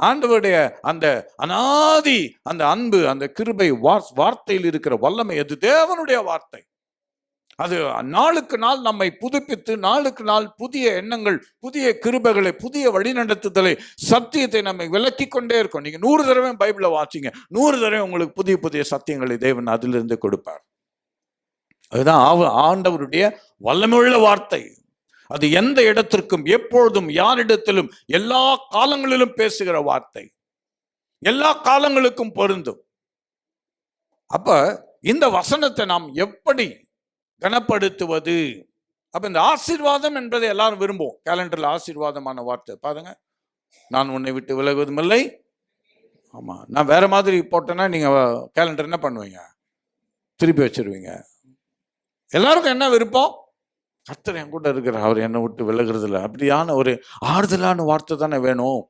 ஆண்டவருடைய அந்த அனாதி அந்த அன்பு அந்த கிருபை வார்- வார்த்தையில் இருக்கிற வல்லமை அது தேவனுடைய வார்த்தை. அது நாளுக்கு நாள் நம்மை புதுப்பித்து நாளுக்கு நாள் புதிய எண்ணங்கள் புதிய கிருபைகளை புதிய வழிநடத்துதலை சத்தியத்தை நம்மை விளக்கி கொண்டே இருக்கும். நீங்க நூறு தடவை பைபிளை வாசிங்க. நூறு தடவை உங்களுக்கு புதிய புதிய சத்தியங்களை தேவன் அதிலிருந்து கொடுப்பார். அதுதான் ஆவ- ஆண்டவருடைய வல்லமையுள்ள வார்த்தை. அது எந்த இடத்திற்கும் எப்பொழுதும் யாரிடத்திலும் எல்லா காலங்களிலும் பேசுகிற வார்த்தை. எல்லா காலங்களுக்கும் பொருந்தும். அப்ப இந்த வசனத்தை நாம் எப்படி கனப்படுத்துவது? அப்ப இந்த ஆசீர்வாதம் என்பதை எல்லாரும் விரும்புவோம். கேலண்டர்ல ஆசீர்வாதமான வார்த்தை. பாருங்க. நான் உன்னை விட்டு விலகுவதும் இல்லை ஆமா. நான் வேற மாதிரி போட்டேன்னா நீங்க கேலண்டர் என்ன பண்ணுவீங்க? திருப்பி வச்சிருவீங்க. எல்லாருக்கும் என்ன விருப்பம்? கர்த்தர் என் கூட இருக்கிறார். அவர் என்னை விட்டு விலகிறதில்ல. அப்படியான ஒரு ஆறுதலான வார்த்தை தானே வேணும்.